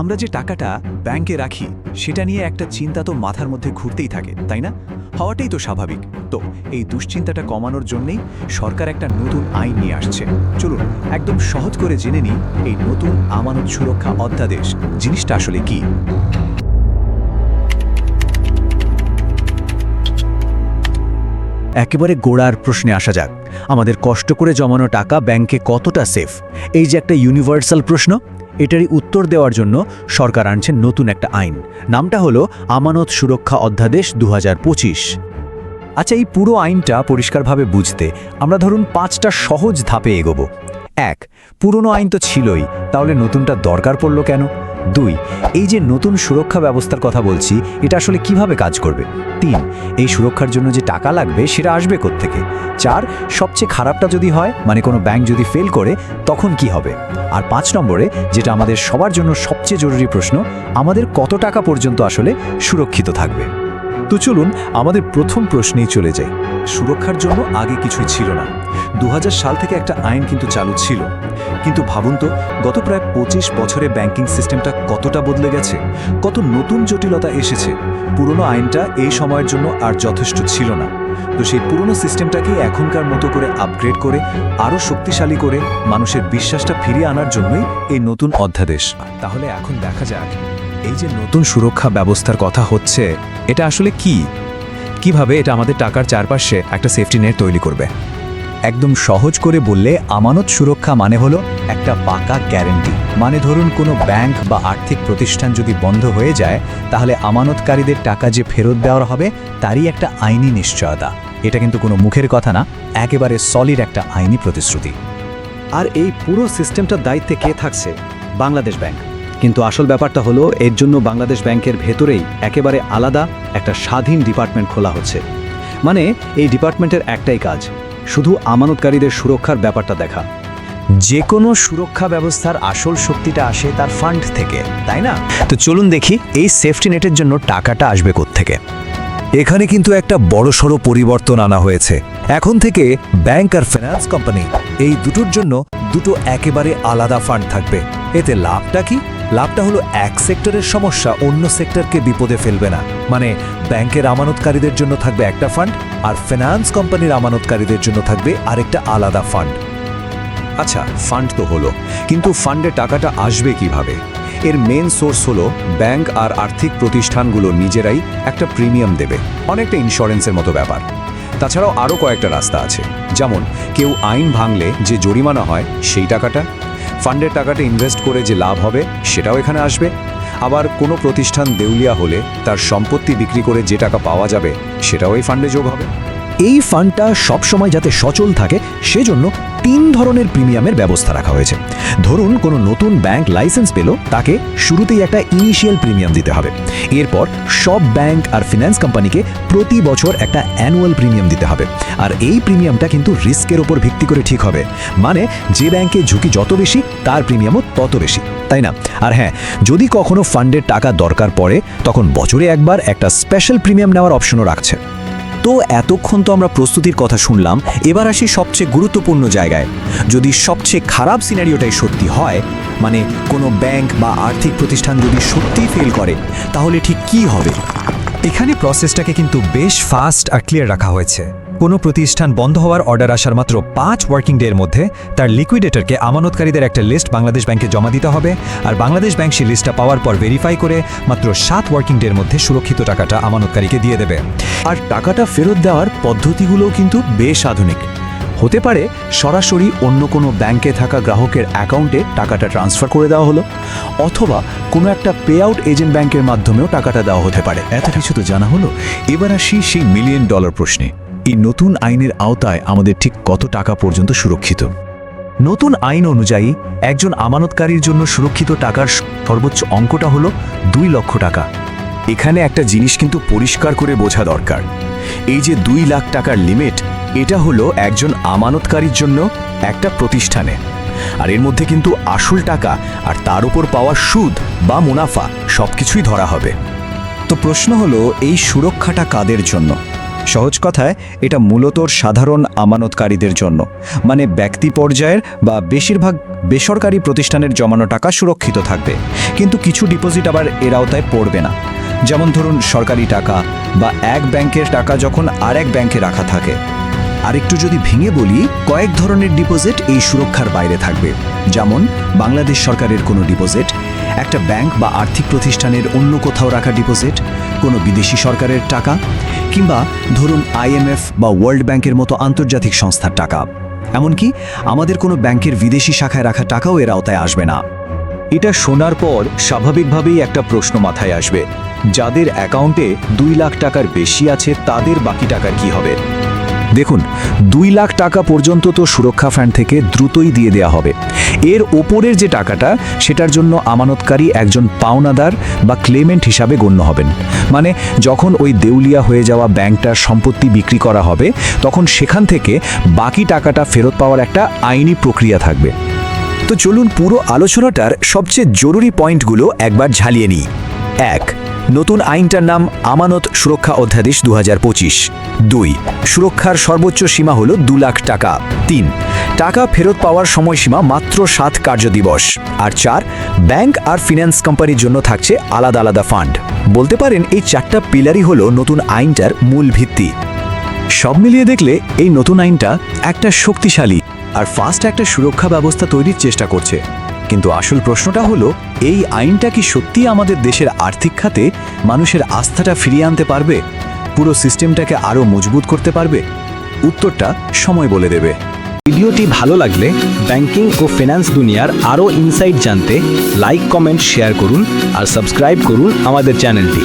আমরা যে টাকাটা ব্যাংকে রাখি, সেটা নিয়ে একটা চিন্তা তো মাথার মধ্যে ঘুরতেই থাকে, তাই না? হওয়াটাই তো স্বাভাবিক। তো, এই দুশ্চিন্তাটা কমানোর জন্যেই সরকার একটা নতুন আইন নিয়ে আসছে। চলুন, একদম সহজ করে জেনে নিই এই নতুন আমানত সুরক্ষা অধ্যাদেশ, জিনিসটা আসলে কি? একেবারে গোড়ার প্রশ্নে আসা যাক। আমাদের কষ্ট করে জমানো টাকা ব্যাংকে কতটা সেফ এই যে একটা ইউনিভার্সাল প্রশ্ন এটারই উত্তর দেওয়ার জন্য সরকার আনছে নতুন একটা আইন। নামটা হলো আমানত সুরক্ষা অধ্যাদেশ দু হাজার পঁচিশ। আচ্ছা এই পুরো আইনটা পরিষ্কারভাবে বুঝতে আমরা ধরুন পাঁচটা সহজ ধাপে এগোবো। এক, পুরনো আইন তো ছিলই, তাহলে নতুনটা দরকার পড়ল কেন? দুই, এই যে নতুন সুরক্ষা ব্যবস্থার কথা বলছি, এটা আসলে কীভাবে কাজ করবে? তিন, এই সুরক্ষার জন্য যে টাকা লাগবে, সেটা আসবে থেকে চার, সবচেয়ে খারাপটা যদি হয় মানে কোনো ব্যাংক যদি ফেল করে, তখন কি হবে? আর পাঁচ নম্বরে, যেটা আমাদের সবার জন্য সবচেয়ে জরুরি প্রশ্ন, আমাদের কত টাকা পর্যন্ত আসলে সুরক্ষিত থাকবে? তো চলুন আমাদের প্রথম প্রশ্নেই চলে যাই। সুরক্ষার জন্য আগে কিছুই ছিল না। দু হাজার সাল থেকে একটা আইন কিন্তু চালু ছিল। কিন্তু ভাবুন তো, গত প্রায় পঁচিশ বছরে ব্যাংকিং সিস্টেমটা কতটা বদলে গেছে, কত নতুন জটিলতা এসেছে, পুরনো আইনটা এই সময়ের জন্য আর যথেষ্ট ছিল না। তো সেই পুরনো সিস্টেমটাকে এখনকার মতো করে আপগ্রেড করে, আরও শক্তিশালী করে মানুষের বিশ্বাসটা ফিরিয়ে আনার জন্যই এই নতুন অধ্যাদেশ। তাহলে এখন দেখা যাক। এই যে নতুন সুরক্ষা ব্যবস্থার কথা হচ্ছে, এটা আসলে কি? কীভাবে এটা আমাদের টাকার চারপাশে একটা সেফটি নেট তৈরি করবে? একদম সহজ করে বললে আমানত সুরক্ষা মানে হলো একটা পাকা গ্যারেন্টি মানে ধরুন কোনো ব্যাংক বা আর্থিক প্রতিষ্ঠান যদি বন্ধ হয়ে যায়, তাহলে আমানতকারীদের টাকা যে ফেরত দেওয়া হবে, তারই একটা আইনি নিশ্চয়তা। এটা কিন্তু কোনো মুখের কথা না, একেবারে সলিড একটা আইনি প্রতিশ্রুতি। আর এই পুরো সিস্টেমটার দায়িত্বে কে থাকছে? বাংলাদেশ ব্যাংক কিন্তু আসল ব্যাপারটা হলো, এর জন্য বাংলাদেশ ব্যাংকের ভেতরেই একেবারে আলাদা একটা স্বাধীন ডিপার্টমেন্ট খোলা হচ্ছে। মানে এই ডিপার্টমেন্টের একটাই কাজ, শুধু আমানতকারীদের সুরক্ষার ব্যাপারটা দেখা। যে কোনো সুরক্ষা ব্যবস্থার আসল শক্তিটা আসে তার ফান্ড থেকে, তাই না? তো চলুন দেখি, এই সেফটি নেটের জন্য টাকাটা আসবে থেকে এখানে কিন্তু একটা বড়সড় পরিবর্তন আনা হয়েছে। এখন থেকে ব্যাংক আর ফিনান্স কোম্পানি এই দুটোর জন্য দুটো একেবারে আলাদা ফান্ড থাকবে। এতে লাভটা কি? লাভটা হলো এক সেক্টরের সমস্যা, অন্য সেক্টরকে বিপদে ফেলবে না। মানে ব্যাংকের আমানতকারীদের জন্য থাকবে একটা ফান্ড আর ফিনান্স কোম্পানির আমানতকারীদের জন্য থাকবে আরেকটা আলাদা ফান্ড। আচ্ছা ফান্ড তো হলো, কিন্তু ফান্ডে টাকাটা আসবে কীভাবে? এর মেন সোর্স হলো ব্যাংক আর আর্থিক প্রতিষ্ঠানগুলো নিজেরাই একটা প্রিমিয়াম দেবে। অনেকটা ইন্স্যুরেন্সের মতো ব্যাপার। তাছাড়াও আরও কয়েকটা রাস্তা আছে। যেমন, কেউ আইন ভাঙলে যে জরিমানা হয় সেই টাকাটা ফান্ডের টাকাটা ইনভেস্ট করে যে লাভ হবে, সেটাও এখানে আসবে। আবার কোনো প্রতিষ্ঠান দেউলিয়া হলে তার সম্পত্তি বিক্রি করে যে টাকা পাওয়া যাবে, সেটাও এই ফান্ডে যোগ হবে। এই ফান্ডটা সবসময় যাতে সচল থাকে, সেজন্য তিন ধরনের প্রিমিয়ামের ব্যবস্থা রাখা হয়েছে। ধরুন, কোনো নতুন ব্যাংক লাইসেন্স পেল, তাকে শুরুতেই একটা ইনিশিয়াল প্রিমিয়াম দিতে হবে। এরপর সব ব্যাংক আর ফিনান্স কোম্পানিকে প্রতি বছর একটা অ্যানুয়াল প্রিমিয়াম দিতে হবে। আর এই প্রিমিয়ামটা কিন্তু রিস্কের ওপর ভিত্তি করে ঠিক হবে। মানে যে ব্যাংকে ঝুঁকি যত বেশি, তার প্রিমিয়ামও তত বেশি। তাই না? আর হ্যাঁ যদি কখনো ফান্ডের টাকা দরকার পড়ে, তখন বছরে একবার একটা স্পেশাল প্রিমিয়াম নেওয়ার অপশনও রাখছে। তো এতক্ষণ তো আমরা প্রস্তুতির কথা শুনলাম, এবার আসি সবচেয়ে গুরুত্বপূর্ণ জায়গায়। যদি সবচেয়ে খারাপ সিনারিওটাই সত্যি হয় মানে কোনো ব্যাংক বা আর্থিক প্রতিষ্ঠান যদি সত্যিই ফেল করে, তাহলে ঠিক কি হবে? এখানে প্রসেসটাকে কিন্তু বেশ ফাস্ট আর ক্লিয়ার রাখা হয়েছে। কোনো প্রতিষ্ঠান বন্ধ হওয়ার অর্ডার আসার মাত্র পাঁচ ওয়ার্কিং ডে এর মধ্যে তার লিকুইডেটরকে আমানতকারীদের একটা লিস্ট বাংলাদেশ ব্যাংকে জমা দিতে হবে। আর বাংলাদেশ ব্যাংক সেই লিস্টটা পাওয়ার পর ভেরিফাই করে মাত্র সাত ওয়ার্কিং ডে এর মধ্যে সুরক্ষিত টাকাটা আমানতকারীকে দিয়ে দেবে। আর টাকাটা ফেরত দেওয়ার পদ্ধতিগুলোও কিন্তু বেশ আধুনিক। হতে পারে সরাসরি অন্য কোনো ব্যাংকে থাকা গ্রাহকের অ্যাকাউন্টে টাকাটা ট্রান্সফার করে দেওয়া হলো, অথবা কোনো একটা পে আউট এজেন্ট ব্যাংকের মাধ্যমেও টাকাটা দেওয়া হতে পারে। এত কিছু তো জানা হলো। এবার আসি সেই মিলিয়ন ডলার প্রশ্নে। এই নতুন আইনের আওতায় আমাদের ঠিক কত টাকা পর্যন্ত সুরক্ষিত? নতুন আইন অনুযায়ী একজন আমানতকারীর জন্য সুরক্ষিত টাকার সর্বোচ্চ অঙ্কটা হলো দুই লক্ষ টাকা। এখানে একটা জিনিস কিন্তু পরিষ্কার করে বোঝা দরকার। এই যে দুই লাখ টাকার লিমিট, এটা হলো একজন আমানতকারীর জন্য একটা প্রতিষ্ঠানে। আর এর মধ্যে কিন্তু আসল টাকা আর তার উপর পাওয়া সুদ বা মুনাফা সবকিছুই ধরা হবে। তো প্রশ্ন হলো, এই সুরক্ষাটা কাদের জন্য? সহজ কথায়, এটা মূলত সাধারণ আমানতকারীদের জন্য। মানে ব্যক্তি পর্যায়ের বা বেশিরভাগ বেসরকারি প্রতিষ্ঠানের জমানো টাকা সুরক্ষিত থাকবে। কিন্তু কিছু ডিপোজিট আবার এর আওতায় পড়বে না। যেমন ধরুন সরকারি টাকা বা এক ব্যাংকের টাকা যখন আরেক ব্যাংকে রাখা থাকে। আরেকটু যদি ভেঙে বলি, কয়েক ধরনের ডিপোজিট এই সুরক্ষার বাইরে থাকবে। যেমন বাংলাদেশ সরকারের কোনো ডিপোজিট একটা ব্যাংক বা আর্থিক প্রতিষ্ঠানের অন্য কোথাও রাখা ডিপোজিট, কোনো বিদেশি সরকারের টাকা, কিংবা ধরুন আইএমএফ বা ওয়ার্ল্ড ব্যাংকের মতো আন্তর্জাতিক সংস্থার টাকা। এমনকি আমাদের কোনো ব্যাংকের বিদেশি শাখায় রাখা টাকাও এর আওতায় আসবে না। এটা শোনার পর স্বাভাবিকভাবেই একটা প্রশ্ন মাথায় আসবে, যাদের অ্যাকাউন্টে দুই লাখ টাকার বেশি আছে তাদের বাকি টাকার কি হবে? দেখুন, দুই লাখ টাকা পর্যন্ত তো সুরক্ষা ফান্ড থেকে দ্রুতই দিয়ে দেওয়া হবে। এর ওপরের যে টাকাটা, সেটার জন্য আমানতকারী একজন পাওনাদার বা ক্লেমেন্ট হিসাবে গণ্য হবেন। মানে যখন ওই দেউলিয়া হয়ে যাওয়া ব্যাংকটার সম্পত্তি বিক্রি করা হবে, তখন সেখান থেকে বাকি টাকাটা ফেরত পাওয়ার একটা আইনি প্রক্রিয়া থাকবে। তো চলুন পুরো আলোচনাটার সবচেয়ে জরুরি পয়েন্টগুলো একবার ঝালিয়ে নিই। এক নতুন আইনটার নাম আমানত সুরক্ষা অধ্যাদেশ দু দুই, সুরক্ষার সর্বোচ্চ সীমা হল দু লাখ টাকা। তিন, টাকা ফেরত পাওয়ার সময়সীমা মাত্র সাত কার্যদিবস আর চার, ব্যাংক আর ফিন্যান্স কোম্পানির জন্য থাকছে আলাদা আলাদা ফান্ড। বলতে পারেন এই চারটা পিলারই হল নতুন আইনটার মূল ভিত্তি। সব মিলিয়ে দেখলে এই নতুন আইনটা একটা শক্তিশালী আর ফাস্ট একটা সুরক্ষা ব্যবস্থা তৈরির চেষ্টা করছে। কিন্তু আসল প্রশ্নটা হলো, এই আইনটা কি সত্যি আমাদের দেশের আর্থিক খাতে মানুষের আস্থাটা ফিরিয়ে আনতে পারবে? পুরো সিস্টেমটাকে আরও মজবুত করতে পারবে? উত্তরটা সময় বলে দেবে। ভিডিওটি ভালো লাগলে ব্যাংকিং ও ফিনান্স দুনিয়ার আরও ইনসাইট জানতে লাইক, কমেন্ট, শেয়ার করুন আর সাবস্ক্রাইব করুন আমাদের চ্যানেলটি।